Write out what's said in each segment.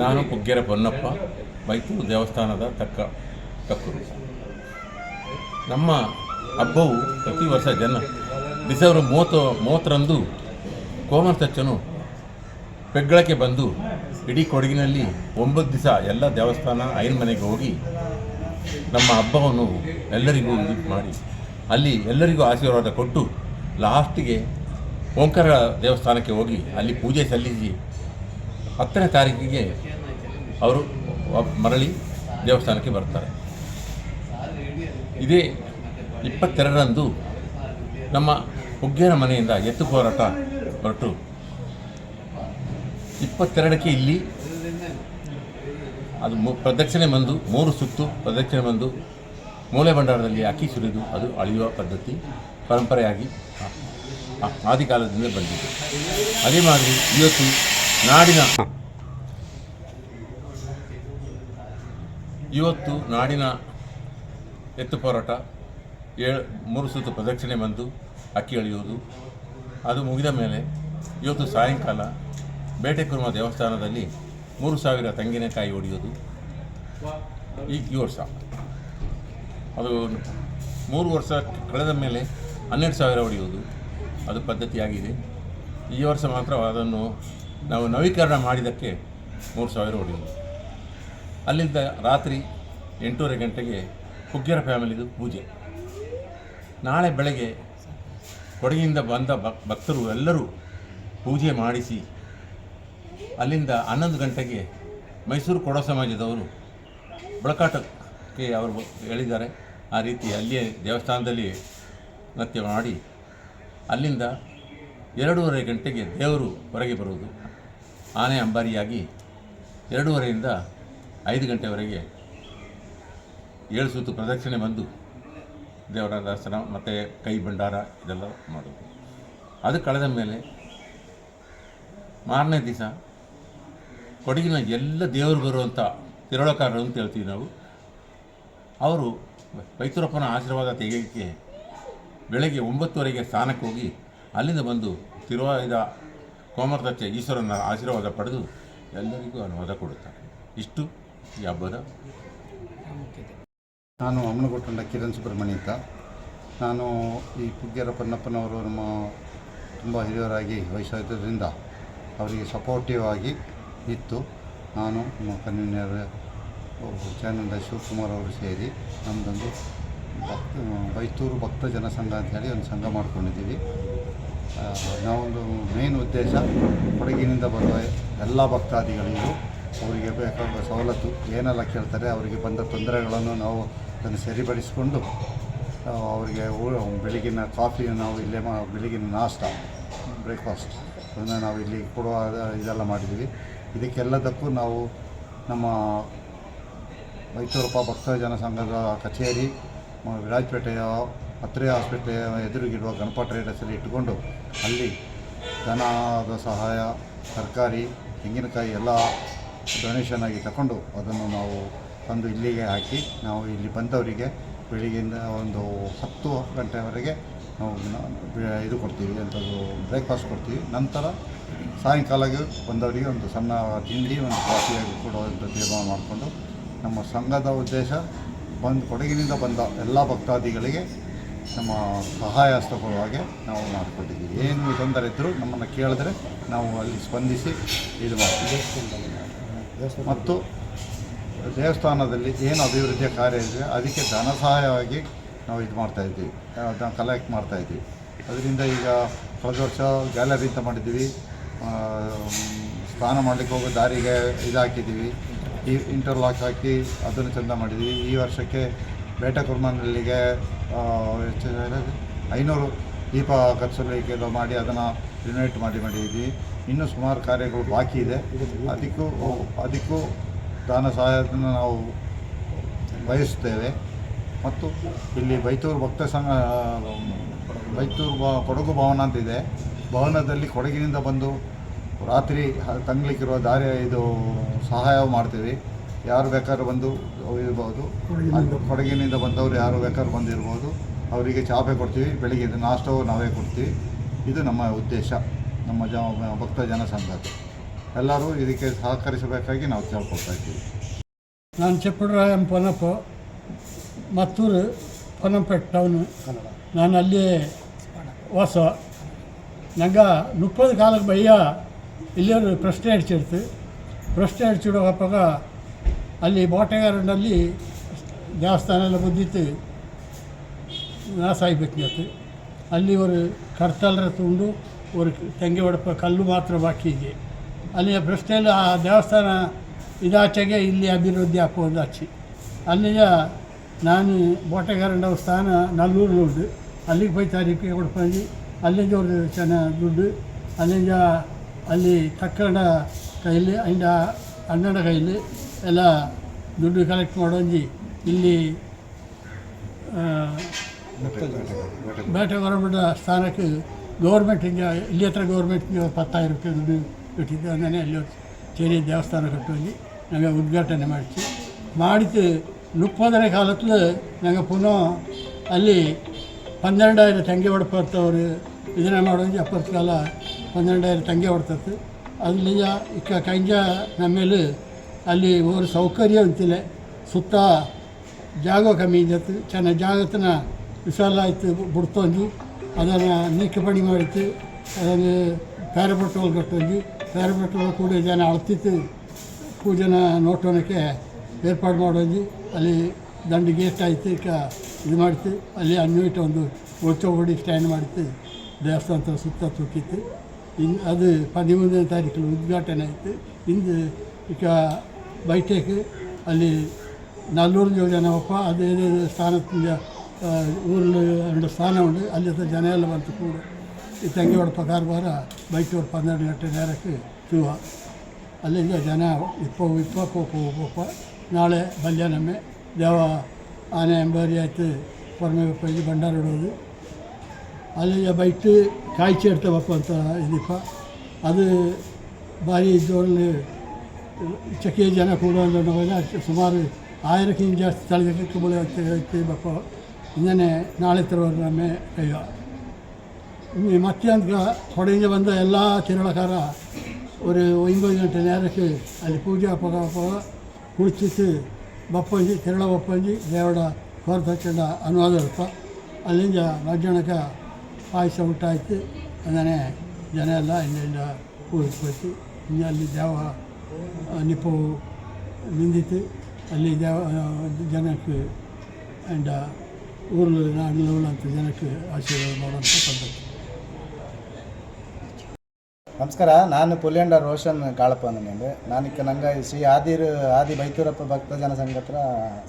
ನಾನು ಕುಗ್ಗೆರೆ ಪೊನ್ನಪ್ಪ ಮೈಸೂರು ದೇವಸ್ಥಾನದ ತಕ್ಕ ತಕ್ಕರು ನಮ್ಮ ಹಬ್ಬವು ಪ್ರತಿ ವರ್ಷ ಜನ ಡಿಸೆಂಬರ್ ಮೂವತ್ತು, ಮೂವತ್ತರಂದು ಕೋಮರ್ತಚ್ಚನು ಪೆಗ್ಗಳಕ್ಕೆ ಬಂದು ಇಡೀ ಕೊಡಗಿನಲ್ಲಿ ಒಂಬತ್ತು ದಿವಸ ಎಲ್ಲ ದೇವಸ್ಥಾನ ಐನ್ ಮನೆಗೆ ಹೋಗಿ ನಮ್ಮ ಹಬ್ಬವನ್ನು ಎಲ್ಲರಿಗೂ ಇದು ಮಾಡಿ, ಅಲ್ಲಿ ಎಲ್ಲರಿಗೂ ಆಶೀರ್ವಾದ ಕೊಟ್ಟು ಲಾಸ್ಟಿಗೆ ಓಂಕಾರ ದೇವಸ್ಥಾನಕ್ಕೆ ಹೋಗಿ ಅಲ್ಲಿ ಪೂಜೆ ಸಲ್ಲಿಸಿ ಹತ್ತನೇ ತಾರೀಕಿಗೆ ಅವರು ಮರಳಿ ದೇವಸ್ಥಾನಕ್ಕೆ ಬರ್ತಾರೆ. ಇದೇ ಇಪ್ಪತ್ತೆರಡರಂದು ನಮ್ಮ ಹುಗ್ಗೇರ ಮನೆಯಿಂದ ಎತ್ತು ಹೋರಾಟ ಹೊರಟು. ಇಪ್ಪತ್ತೆರಡಕ್ಕೆ ಇಲ್ಲಿ ಅದು ಪ್ರದಕ್ಷಿಣೆ ಬಂದು ಮೂರು ಸುತ್ತು ಪ್ರದಕ್ಷಿಣೆ ಬಂದು ಮೂಲೆ ಭಂಡಾರದಲ್ಲಿ ಅಕ್ಕಿ ಸುರಿದು ಅದು ಅಳಿಯುವ ಪದ್ಧತಿ ಪರಂಪರೆಯಾಗಿ ಆದಿಕಾಲದಿಂದ ಬಂದಿದೆ. ಅದೇ ಮಾದರಿ ಇವತ್ತು ನಾಡಿನ ಇವತ್ತು ನಾಡಿನ ಎತ್ತು ಹೋರಾಟ ಏಳು, ಮೂರು ಸುತ್ತು ಪ್ರದಕ್ಷಿಣೆ ಬಂದು ಅಕ್ಕಿ ಎಳೆಯುವುದು ಅದು ಮುಗಿದ ಮೇಲೆ ಇವತ್ತು ಸಾಯಂಕಾಲ ಬೇಟೆಕುರ್ಮ ದೇವಸ್ಥಾನದಲ್ಲಿ ಮೂರು ಸಾವಿರ ತೆಂಗಿನಕಾಯಿ ಹೊಡೆಯೋದು ಈ ಈ ವರ್ಷ. ಅದು ಮೂರು ವರ್ಷ ಕಳೆದ ಮೇಲೆ ಹನ್ನೆರಡು ಸಾವಿರ ಹೊಡೆಯುವುದು ಅದು ಪದ್ಧತಿಯಾಗಿದೆ. ಈ ವರ್ಷ ಮಾತ್ರ ಅದನ್ನು ನಾವು ನವೀಕರಣ ಮಾಡಿದ್ದಕ್ಕೆ ಮೂರು ಸಾವಿರ ಹೊಡೆಯುವುದು. ಅಲ್ಲಿಂದ ರಾತ್ರಿ ಎಂಟೂವರೆ ಗಂಟೆಗೆ ಕುಗ್ಗೆರ ಫ್ಯಾಮಿಲಿದು ಪೂಜೆ. ನಾಳೆ ಬೆಳಗ್ಗೆ ಕೊಡಗಿನಿಂದ ಬಂದ ಭಕ್- ಭಕ್ತರು ಎಲ್ಲರೂ ಪೂಜೆ ಮಾಡಿಸಿ ಅಲ್ಲಿಂದ ಹನ್ನೊಂದು ಗಂಟೆಗೆ ಮೈಸೂರು ಕೊಡೋ ಸಮಾಜದವರು ಬಳಕಾಟಕ್ಕೆ ಅವರು ಹೇಳಿದ್ದಾರೆ. ಆ ರೀತಿ ಅಲ್ಲಿಯೇ ದೇವಸ್ಥಾನದಲ್ಲಿ ನೃತ್ಯ ಮಾಡಿ ಅಲ್ಲಿಂದ ಎರಡೂವರೆ ಗಂಟೆಗೆ ದೇವರು ಹೊರಗೆ ಬರುವುದು. ಆನೆ ಅಂಬಾರಿಯಾಗಿ ಎರಡೂವರೆಯಿಂದ ಐದು ಗಂಟೆವರೆಗೆ ಏಳು ಸುತ್ತು ಪ್ರದಕ್ಷಿಣೆ ಬಂದು ದೇವರ ದರ್ಶನ ಮತ್ತು ಕೈ ಭಂಡಾರ ಇದೆಲ್ಲ ಮಾಡೋದು ಅದು ಕಳೆದ ಮೇಲೆ ಮಾರನೇ ದಿವಸ ಕೊಡಗಿನ ಎಲ್ಲ ದೇವರು ಬರುವಂಥ ತಿರಳಕಾರರು ಅಂತ ಹೇಳ್ತೀವಿ ನಾವು. ಅವರು ಬೈತುರಪ್ಪನ ಆಶೀರ್ವಾದ ತೆಗೆಯೋಕ್ಕೆ ಬೆಳಗ್ಗೆ ಒಂಬತ್ತುವರೆಗೆ ಸ್ನಾನಕ್ಕೆ ಹೋಗಿ ಅಲ್ಲಿಂದ ಬಂದು ತಿರುವಾದ ಕೋಮರದಚ್ಚೆ ಈಶ್ವರನ ಆಶೀರ್ವಾದ ಪಡೆದು ಎಲ್ಲರಿಗೂ ಅನುವಾದ ಕೊಡುತ್ತಾರೆ. ಇಷ್ಟು ಈ ಹಬ್ಬದ ನಾನು ಅಮ್ಮನಗೊಟ್ಟಂಡ ಕಿರಣ್ ಸುಬ್ರಹ್ಮಣ್ಯ ಅಂತ. ನಾನು ಈ ಪುಗ್ಗೆರ ಪನ್ನಪ್ಪನವರು ನಮ್ಮ ತುಂಬ ಹಿರಿಯರಾಗಿ ವಯಸ್ಸಾದ್ದರಿಂದ ಅವರಿಗೆ ಸಪೋರ್ಟಿವ್ ಆಗಿ ಇತ್ತು. ನಾನು ನಮ್ಮ ಕನ್ವೀನರ್ ಚಾನಂದ ಶಿವಕುಮಾರ್ ಅವರು ಸೇರಿ ನಮ್ಮದೊಂದು ಭಕ್ತ ಬೈತೂರು ಭಕ್ತ ಜನಸಂಘ ಅಂತೇಳಿ ಒಂದು ಸಂಘ ಮಾಡ್ಕೊಂಡಿದ್ದೀವಿ. ನಾವೊಂದು ಮೇನ್ ಉದ್ದೇಶ ಕೊಡಗಿನಿಂದ ಬರುವ ಎಲ್ಲ ಭಕ್ತಾದಿಗಳಿಗೂ ಅವರಿಗೆ ಬೇಕಾದ ಸವಲತ್ತು ಏನೆಲ್ಲ ಕೇಳ್ತಾರೆ ಅವರಿಗೆ ಬಂದ ತೊಂದರೆಗಳನ್ನು ನಾವು ಅದನ್ನು ಸರಿಪಡಿಸಿಕೊಂಡು ಅವರಿಗೆ ಬೆಳಗಿನ ಕಾಫಿ ನಾವು ಇಲ್ಲೇ ಮಾ, ಬೆಳಗಿನ ನಾಷ್ಟ ಬ್ರೇಕ್ಫಾಸ್ಟ್ ಅದನ್ನು ನಾವು ಇಲ್ಲಿ ಕೊಡುವ ಇದೆಲ್ಲ ಮಾಡಿದ್ದೀವಿ. ಇದಕ್ಕೆಲ್ಲದಕ್ಕೂ ನಾವು ನಮ್ಮ ಮೈಸೂರಪ್ಪ ಭಕ್ತ ಜನಸಂಘದ ಕಚೇರಿ, ಮ- ವಿರಾಜಪೇಟೆಯ ಪತ್ರೆ ಆಸ್ಪತ್ರೆಯ ಎದುರಿಗಿರುವ ಗಣಪ ಟ್ರೇಡರ್ಸಲ್ಲಿ ಇಟ್ಟುಕೊಂಡು ಅಲ್ಲಿ ಧನದ ಸಹಾಯ, ತರಕಾರಿ, ತೆಂಗಿನಕಾಯಿ ಎಲ್ಲ ಡೊನೇಷನ್ ಆಗಿ ತಗೊಂಡು ಅದನ್ನು ನಾವು ತಂದು ಇಲ್ಲಿಗೆ ಹಾಕಿ ನಾವು ಇಲ್ಲಿ ಬಂದವರಿಗೆ ಬೆಳಿಗ್ಗೆಯಿಂದ ಒಂದು ಹತ್ತು ಗಂಟೆವರೆಗೆ ನಾವು ಇದು ಕೊಡ್ತೀವಿ ಅಂಥದ್ದು ಬ್ರೇಕ್ಫಾಸ್ಟ್ ಕೊಡ್ತೀವಿ. ನಂತರ ಸಾಯಂಕಾಲಕ್ಕೆ ಬಂದವರಿಗೆ ಒಂದು ಸಣ್ಣ ತಿಂಡಿ, ಒಂದು ಕಾಫಿಯಾಗಿ ಕೊಡುವಂಥ ತೀರ್ಮಾನ ಮಾಡಿಕೊಂಡು ನಮ್ಮ ಸಂಘದ ಉದ್ದೇಶ ಬಂದು ಕೊಡಗಿನಿಂದ ಬಂದ ಎಲ್ಲ ಭಕ್ತಾದಿಗಳಿಗೆ ನಮ್ಮ ಸಹಾಯ ಹಾಗೆ ನಾವು ಮಾಡಿಕೊಟ್ಟಿದ್ದೀವಿ ಏನು ತೊಂದರೆ ಇದ್ದರೂ ನಮ್ಮನ್ನು ಕೇಳಿದ್ರೆ ನಾವು ಅಲ್ಲಿ ಸ್ಪಂದಿಸಿ ಇದು ಮಾಡ್ತೀವಿ. ಮತ್ತು ದೇವಸ್ಥಾನದಲ್ಲಿ ಏನು ಅಭಿವೃದ್ಧಿಯ ಕಾರ್ಯ ಇದೆ, ಅದಕ್ಕೆ ಧನ ಸಹಾಯವಾಗಿ ನಾವು ಇದು ಮಾಡ್ತಾಯಿದ್ದೀವಿ ಅದನ್ನು ಕಲೆಕ್ಟ್ ಮಾಡ್ತಾಯಿದ್ದೀವಿ ಅದರಿಂದ ಈಗ ಕಳೆದ ವರ್ಷ ಗ್ಯಾಲರಿ ಅಂತ ಮಾಡಿದ್ದೀವಿ. ಸ್ನಾನ ಮಾಡಲಿಕ್ಕೆ ಹೋಗೋ ದಾರಿಗೆ ಇದು ಹಾಕಿದ್ದೀವಿ ಈ ಇಂಟರ್ಲಾಕ್ ಹಾಕಿ ಅದನ್ನು ಚೆಂದ ಮಾಡಿದ್ದೀವಿ. ಈ ವರ್ಷಕ್ಕೆ ಬೇಟ ಕುರ್ಮನಲ್ಲಿಗೆ ಎಷ್ಟು ಹೇಳಿದ್ರೆ ಐನೂರು ದೀಪ ಇದು ಮಾಡಿ ಅದನ್ನು ರಿನೋವೇಟ್ ಮಾಡಿ ಮಾಡಿದ್ವಿ. ಇನ್ನೂ ಸುಮಾರು ಕಾರ್ಯಗಳು ಬಾಕಿ ಇದೆ. ಅದಕ್ಕೂ ಅದಕ್ಕೂ ದಾನ ಸಹಾಯವನ್ನು ನಾವು ಬಯಸುತ್ತೇವೆ. ಮತ್ತು ಇಲ್ಲಿ ಬೈತೂರು ಭಕ್ತ ಸಂಘ, ಬೈತೂರು ಕೊಡಗು ಭವನ ಅಂತಿದೆ ಭವನದಲ್ಲಿ ಕೊಡಗಿನಿಂದ ಬಂದು ರಾತ್ರಿ ತಂಗ್ಲಿಕ್ಕಿರುವ ದಾರಿ ಇದು ಸಹಾಯ ಮಾಡ್ತೀವಿ. ಯಾರು ಬೇಕಾದ್ರೂ ಬಂದು ಇರ್ಬೋದು ಅಂದ್ರೆ ಕೊಡಗಿನಿಂದ ಬಂದವರು ಯಾರು ಬೇಕಾದ್ರೂ ಬಂದಿರ್ಬೋದು. ಅವರಿಗೆ ಚಾಪೆ ಕೊಡ್ತೀವಿ ಬೆಳಿಗ್ಗೆ ನಾಷ್ಟವು ನಾವೇ ಕೊಡ್ತೀವಿ. ಇದು ನಮ್ಮ ಉದ್ದೇಶ ನಮ್ಮ ಜ ಭಕ್ತ ಜನಸಂಘದ್ದು. ಎಲ್ಲರೂ ಇದಕ್ಕೆ ಸಹಕರಿಸಬೇಕಾಗಿ ನಾವು ಕೇಳ್ಕೊಳ್ತಾ ಇದ್ದೀವಿ. ನಾನು ಚೆಪ್ಪುಡರಾಯಂ ಪೊನಪ್ಪ ಮತ್ತೂರು ಪೊನಂಪೇಟ್ ಟೌನು ನಾನು ಅಲ್ಲಿ ವಾಸ. ನಂಗೆ ಮುಪ್ಪದ ಕಾಲಕ್ಕೆ ಬೈಯ್ಯ ಇಲ್ಲಿಯವರು ಪ್ರಶ್ನೆ ಅಡಿಚಿಡ್ತು ಪ್ರಶ್ನೆ ಅಡಿಚಿಡೋಪ್ಪಾಗ ಅಲ್ಲಿ ಬೋಟೆಗಾರನಲ್ಲಿ ದೇವಸ್ಥಾನ ಎಲ್ಲ ಬುದ್ದಿತ್ತು ನಾಶ ಆಗಿಬಿಟ್ಟು ಅಲ್ಲಿ ஒரு ಕರ್ತಲರ ತುಂಡು ஒரு ತೆಂಗೆ ಹೊಡಪ ಕಲ್ಲು ಮಾತ್ರ ಬಾಕಿ ಇದೆ ಅಲ್ಲಿ ಪ್ರಶ್ನೆಯಲ್ಲಿ ಆ ದೇವಸ್ಥಾನ ಇದಾಚೆಗೆ ಇಲ್ಲಿ ಅಭಿವೃದ್ಧಿ ಹಾಕುವುದು ಆಚೆ ಅಲ್ಲಿಯ ನಾನು ಬೋಟೆಗಾರಂಡ ಸ್ಥಾನ ನಲ್ಲೂರು ಉಂಟು ಅಲ್ಲಿಗೆ போய் ತಾರೀಕಿಗೆ ಕೊಡ್ಕೊಂಡು ಅಲ್ಲಿಂದ ಒಂದು ಚೆನ್ನಾಗಿ ದುಡ್ಡು ಅಲ್ಲಿಂದ ಅಲ್ಲಿ ತಕ್ಕಂಡ ಕೈಲಿ ಅಂಡ ಅಣ್ಣನ ಕೈಲಿ ಎಲ್ಲ ದುಡ್ಡು ಕಲೆಕ್ಟ್ ಮಾಡೋಂಜಿ ಇಲ್ಲಿ ಬೇಟೆ ಗೌರ್ಮೆಂಟ್ ಸ್ಥಾನಕ್ಕೆ ಗೌರ್ಮೆಂಟಿಂದ ಇಲ್ಲಿ ಹತ್ರ ಗೌರ್ಮೆಂಟ್ಗೆ ಪತ್ತಾಯಿರ ರೂಪಾಯಿ ದುಡ್ಡು ಇಟ್ಟಿದ್ದು ಅದನ್ನೇ ಅಲ್ಲಿ ಸೇರಿ ದೇವಸ್ಥಾನ ಕಟ್ಟೋಂಜಿ ನಂಗೆ ಉದ್ಘಾಟನೆ ಮಾಡಿಸಿ. ಮಾಡಿದ್ದು ನುಪ್ಪದರೆ ಕಾಲத்தில் ನಂಗೆ ಪುನಃ ಅಲ್ಲಿ பன்னெண்டாயிரம் தங்கி ಇದನ್ನ ಮಾಡೋಂಜಿ ಅಪ್ಪತ್ತು ಕಾಲ அப்பறத்துக்கால ತಂಗಿ தங்கி ஒடுத்தது அதுலேயா இக்க ನಮ್ಮ ಮೇಲೆ ಅಲ್ಲಿ ಒಂದು ಸೌಕರ್ಯ ಅಂತಿಲ್ಲ. ಸುತ್ತ ಜಾಗ ಕಮ್ಮಿ ಇದ್ದತ್ತು ಚೆನ್ನಾಗಿ ಜಾಗತನ ವಿಶಾಲ ಆಯಿತು ಬಿಡ್ತೊಂದು. ಅದನ್ನು ನೀಕಪಣಿ ಮಾಡಿತ್ತು. ಅದನ್ನು ಪ್ಯಾರಪೆಟ್ರೋಲ್ ಕಟ್ಟೊಂದು. ಪ್ಯಾರಪೆಟ್ರೋಲ್ ಕೂಡ ಜನ ಅಳ್ತಿತ್ತು. ಪೂಜನ ನೋಟೋಣಕ್ಕೆ ಏರ್ಪಾಡು ಮಾಡೋದು. ಅಲ್ಲಿ ದಂಡಿಗೆ ಆಯಿತು. ಈಗ ಇದು ಮಾಡ್ತು ಅಲ್ಲಿ ಅನ್ವಿಟ್ ಒಂದು ಒಚ್ಚೋಗಡಿ ಸ್ಟ್ಯಾಂಡ್ ಮಾಡಿತ್ತು. ದೇವಸ್ಥಾನದ ಸುತ್ತ ತೂಕಿತ್ತು. ಇನ್ನು ಅದು ಪದಿಮೂರನೇ ತಾರೀಕು ಉದ್ಘಾಟನೆ ಆಯಿತು. ಇಂದು ಈಗ ಬೈಟೇಕ್, ಅಲ್ಲಿ ನಲ್ಲೂರು ಜನ ಒಪ್ಪ ಅದೇ ಸ್ಥಾನದಿಂದ ಊರಲ್ಲಿ ಎರಡು ಸ್ಥಾನ ಉಂಟು, ಅಲ್ಲಿ ಹತ್ರ ಜನ ಎಲ್ಲ ಬಂತು ಕೂಡ. ಈ ತಂಗಿ ಹೊಡಪ ಕಾರ್ಬಾರ ಬೈಟೂರು ಪನ್ನೆರಡು ಗಂಟೆ ನೇರಕ್ಕೆ ಶಿವ ಅಲ್ಲಿಂದ ಜನ ಇಪ್ಪ ಇಪ್ಪ ಕೋಪ ಉಪ್ಪ ನಾಳೆ ಬಲ್ಯನಮ್ಮೆ, ದೇವ ಆನೆ ಅಂಬಾರಿ ಆಯ್ತು, ಪರಮೆ ಪೈಜಿ ಭಂಡಾರ ಇಡೋದು. ಅಲ್ಲಿಂದ ಬೈಟ್ ಕಾಯ್ಚಿ ಇಡ್ತಾವಪ್ಪ ಅಂತ ಇದಪ್ಪ ಅದು ಭಾರಿ ಜೋರಲ್ಲಿ ಚಕಿಯ ಜನ ಕೂಡ ಸುಮಾರು ಆಯಿರಕ್ಕಿಂತ ಜಾಸ್ತಿ ಸ್ಥಳದಲ್ಲಿ ತುಂಬಲು ಬಪ್ಪ ಇಂದನೇ ನಾಳೆ ತರೋರು ನಮ್ಮೆ ಕೈಯ ಮತ್ತೆ ಅಂತ ಹೊಡೆಯಿಂದ ಬಂದ ಎಲ್ಲ ತಿರುಳಕಾರ ಒಂದು ஒன்பது ಗಂಟೆ ನೇರಕ್ಕೆ ಅಲ್ಲಿ ಪೂಜೆ போக போக குளிச்சுட்டு ಬಪ್ಪಂಜಿ ತಿರುಳ ಬಪ್ಪಂಜಿ ದೇವಡ ಹೊರತಕ್ಕಂಡ ಅನುವಾದ ಇರ್ಪ ಅಲ್ಲಿಂದ ಮಧ್ಯಾಹ್ನಕ್ಕೆ ಪಾಯಸ ಊಟ ಆಯ್ತು. ಅದನ್ನೇ ಜನ ಎಲ್ಲ ಇಲ್ಲಿಂದ ಪೂಜಿಸ್ಬೇಕು ಇಲ್ಲಿ ದೇವ ನಿಪ್ಪು ನಿಂದಿತು ಅಲ್ಲಿ ದೇವ ಜನಕ್ಕೆ ಆ್ಯಂಡ್ ಊರು ನಾಡು ಅಂತ ಜನಕ್ಕೆ ಆಶೀರ್ವಾದ ಮಾಡುವಂಥ ಪದ್ಧತಿ. ನಮಸ್ಕಾರ, ನಾನು ಪುಲಿಯಂಡ ರೋಷನ್ ಕಾಳಪ್ಪ ನನಗೆ ನಾನು ಇಕ್ಕ ನಂಗೆ ಶ್ರೀ ಆದಿರ್, ಆದಿ ಬೈತೂರಪ್ಪ ಭಕ್ತ ಜನ ಸಂಘ ಹತ್ರ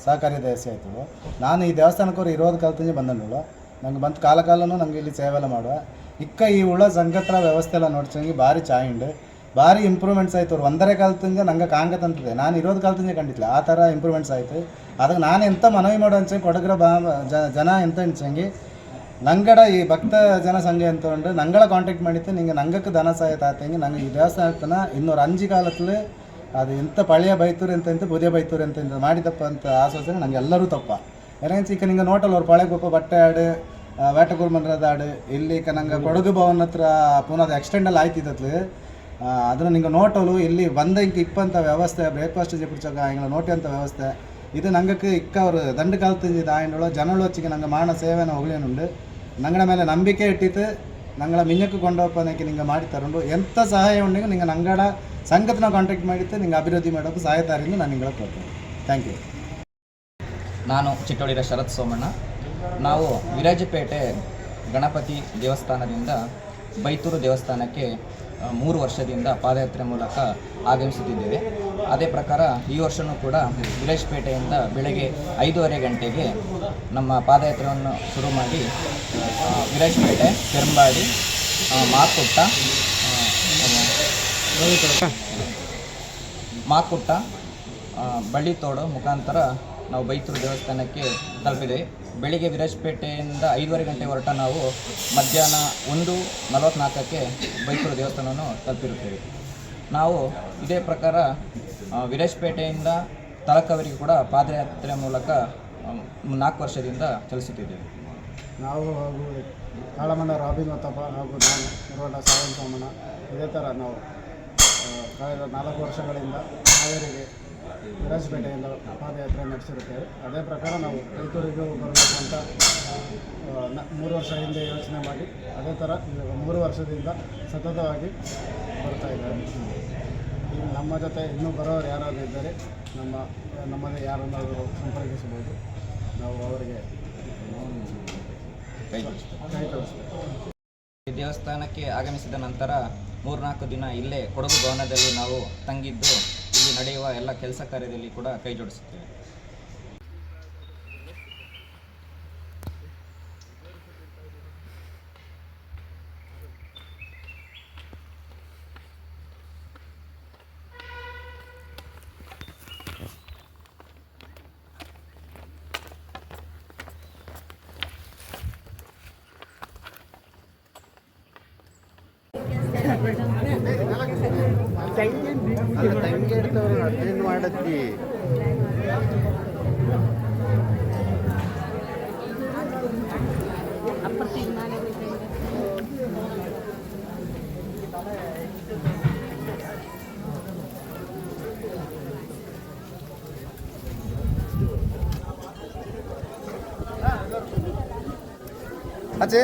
ಸಹಕಾರಿ ದಯಸಿ ಆಯ್ತು ನಾನು ಈ ದೇವಸ್ಥಾನಕ್ಕೆ ಇರೋದು ಕಲ್ತಿಂಜೆ ಬಂದನು ನಂಗೆ ಬಂದು ಕಾಲ ಕಾಲನೂ ನಂಗೆ ಇಲ್ಲಿ ಸೇವೆಲ್ಲ ಮಾಡುವ. ಇಕ್ಕ ಈ ಉಳ್ಳ ಸಂಘತ್ರ ವ್ಯವಸ್ಥೆ ಎಲ್ಲ ನೋಡ್ಸಂಗೆ ಭಾರಿ ಚಾಯಿಂಡು ಭಾರಿ ಇಂಪ್ರೂವ್ಮೆಂಟ್ಸ್ ಆಯ್ತು ಅವ್ರು. ಒಂದನೇ ಕಾಲದಿಂದ ನಂಗೆ ಕಾಂಗತ್ತಂತಿದೆ ನಾನು ಇರೋದು ಕಾಲದಿಂದ ಕಂಡಿಲ್ಲ ಆ ಥರ ಇಂಪ್ರೂವ್ಮೆಂಟ್ಸ್ ಆಯಿತು. ಅದಕ್ಕೆ ನಾನು ಎಂಥ ಮನವಿ ಮಾಡೋ ಅನ್ಸಂಗೆ ಕೊಡಗ್ರ ಬಾ ಜನ ಎಂತ ಅನ್ಸಂಗೆ ನಂಗಡ ಈ ಭಕ್ತ ಜನಸಂಘ ಅಂತಕೊಂಡು ನಂಗಳ ಕಾಂಟ್ಯಾಕ್ಟ್ ಮಾಡಿತ್ತು ನಿಂಗೆ ನಂಗಕ್ಕೆ ಧನ ಸಹಾಯ ತಾತಂಗೆ ನಂಗೆ ಈ ದೇವಸ್ಥಾನ ಇನ್ನೂರು ಅಂಜಿ ಕಾಲತ್ತಲೇ ಅದು ಎಂಥ ಪಳೆಯ ಬೈತೂರು ಅಂತ ಎಂತ, ಬುದಿಯ ಬೈತೂರು ಅಂತ ಎಂತ ಮಾಡಿದಪ್ಪ ಅಂತ ಆಸೋಚನೆ ನಂಗೆ ಎಲ್ಲರೂ ತಪ್ಪ. ಏನೇನು ಈಗ ನಿಂಗೆ ನೋಟಲ್ ಅವ್ರು ಪಳೆ ಗೊಪ್ಪ ಬಟ್ಟೆ ಆಡು ವೇಟಗುರ್ಮನ್ರದ ಆಡು ಇಲ್ಲಿ ಈಗ ನಂಗೆ ಕೊಡಗು ಭವನ್ ಹತ್ರ ಪುನಃ ಅದು ಎಕ್ಸ್ಟೆಂಡಲ್ಲಿ ಅದನ್ನು ನಿಂಗೆ ನೋಟಲು ಇಲ್ಲಿ ಬಂದ ಇಪ್ಪಂಥ ವ್ಯವಸ್ಥೆ ಬ್ರೇಕ್ಫಾಸ್ಟ್ ಜಿಪಿಡ್ಸೋಕೆ ಹಿಂಗೆ ನೋಟಿ ಅಂತ ವ್ಯವಸ್ಥೆ. ಇದು ನಂಗಕ್ಕೆ ಇಕ್ಕ ಅವರು ದಂಡು ಕಾಲ್ತಿದ್ದು ಆಯಿಂಡಳು ಜನಗಳು ಹಚ್ಚಿಗೆ ನಂಗೆ ಮಾಡ ಸೇವೆನ ಹೊಗಳೇನುಂಡು ನಂಗಡ ಮೇಲೆ ನಂಬಿಕೆ ಇಟ್ಟಿತ್ತು. ನಂಗಳ ಮಿಂಜಕ್ಕೆ ಕೊಂಡೋಪನಕ್ಕೆ ನಿಂಗೆ ಮಾಡಿ ತಗೊಂಡು ಎಂಥ ಸಹಾಯ ಉಂಡಿಗೂ ನಿಂಗೆ ನಂಗಡ ಸಂಘತನ ಕಾಂಟ್ಯಾಕ್ಟ್ ಮಾಡಿತ್ತು. ನಿಂಗೆ ಅಭಿವೃದ್ಧಿ ಮಾಡೋಕ್ಕೆ ಸಹಾಯತಾರಿಂದ ನಾನು ನಿಮಗೆ ಕೊಡ್ತೇನೆ ಥ್ಯಾಂಕ್ ಯು ನಾನು ಚಿಟ್ಟೋಳಿರ ಶರತ್ ಸೋಮಣ್ಣ. ನಾವು ವಿರಾಜಪೇಟೆ ಗಣಪತಿ ದೇವಸ್ಥಾನದಿಂದ ಬೈತೂರು ದೇವಸ್ಥಾನಕ್ಕೆ ಮೂರು ವರ್ಷದಿಂದ ಪಾದಯಾತ್ರೆ ಮೂಲಕ ಆಗಮಿಸುತ್ತಿದ್ದೇವೆ. ಅದೇ ಪ್ರಕಾರ ಈ ವರ್ಷವೂ ಕೂಡ ವಿಲೇಶ್ಪೇಟೆಯಿಂದ ಬೆಳಗ್ಗೆ ಐದೂವರೆ ಗಂಟೆಗೆ ನಮ್ಮ ಪಾದಯಾತ್ರೆಯನ್ನು ಶುರು ಮಾಡಿ ವಿಲೇಶ್ಪೇಟೆ ಪೆರಂಬಾಡಿ ಮಾಕುಟ್ಟ ಮಾಕುಟ್ಟ ಬಳ್ಳಿತೋಡು ಮುಖಾಂತರ ನಾವು ಬೈತೂರು ದೇವಸ್ಥಾನಕ್ಕೆ ತಲುಪಿದೆ. ಬೆಳಿಗ್ಗೆ ವಿರಾಜಪೇಟೆಯಿಂದ ಐದುವರೆ ಗಂಟೆ ಹೊರಟ ನಾವು ಮಧ್ಯಾಹ್ನ ಒಂದು ನಲವತ್ತ್ನಾಲ್ಕಕ್ಕೆ ಬೈತೂರು ದೇವಸ್ಥಾನವನ್ನು ತಲುಪಿರುತ್ತೇವೆ. ನಾವು ಇದೇ ಪ್ರಕಾರ ವಿರಾಜಪೇಟೆಯಿಂದ ತಲಕವರಿಗೆ ಕೂಡ ಪಾದಯಾತ್ರೆ ಮೂಲಕ ನಾಲ್ಕು ವರ್ಷದಿಂದ ಚಲಿಸುತ್ತಿದ್ದೇವೆ. ನಾವು ಹಾಗೂ ಕಾಳಮಂಡ ರಾಬಿನ್ ಮತ್ತಪ್ಪ ಹಾಗೂ ನಾನು ಸೋಮಣ್ಣ ಇದೇ ಥರ ನಾವು ಕಳೆದ ನಾಲ್ಕು ವರ್ಷಗಳಿಂದ ಹಾವೇರಿಗೆ ವಿರಾಜಪೇಟೆಯಿಂದ ಪಾದಯಾತ್ರೆ ನಡೆಸಿರುತ್ತೇವೆ. ಅದೇ ಪ್ರಕಾರ ನಾವು ರೈತರಿಗೂ ಬರಬೇಕಂತ ಅಂತ ಮೂರು ವರ್ಷ ಹಿಂದೆ ಯೋಚನೆ ಮಾಡಿ ಅದೇ ಥರ ಇವಾಗ ಮೂರು ವರ್ಷದಿಂದ ಸತತವಾಗಿ ಬರ್ತಾ ಇದ್ದಾರೆ. ನಮ್ಮ ಜೊತೆ ಇನ್ನೂ ಬರೋರು ಯಾರಾದರೂ ಇದ್ದರೆ ನಮ್ಮ ನಮ್ಮದೇ ಯಾರನ್ನಾದರೂ ಸಂಪರ್ಕಿಸಬಹುದು. ನಾವು ಅವರಿಗೆ ಕೈ ಜೋಡಿಸ್ತೀವಿ ಕೈ ತೋರಿಸ್ತೇವೆ. ಈ ದೇವಸ್ಥಾನಕ್ಕೆ ಆಗಮಿಸಿದ ನಂತರ ಮೂರ್ನಾಲ್ಕು ದಿನ ಇಲ್ಲೇ ಕೊಡಗು ಭವನದಲ್ಲಿ ನಾವು ತಂಗಿದ್ದು ಇಲ್ಲಿ ನಡೆಯುವ ಎಲ್ಲ ಕೆಲಸ ಕಾರ್ಯದಲ್ಲಿ ಕೂಡ ಕೈ ಜೋಡಿಸುತ್ತೇವೆ. ಮಾಡತ್ತಿ ಆಚೆ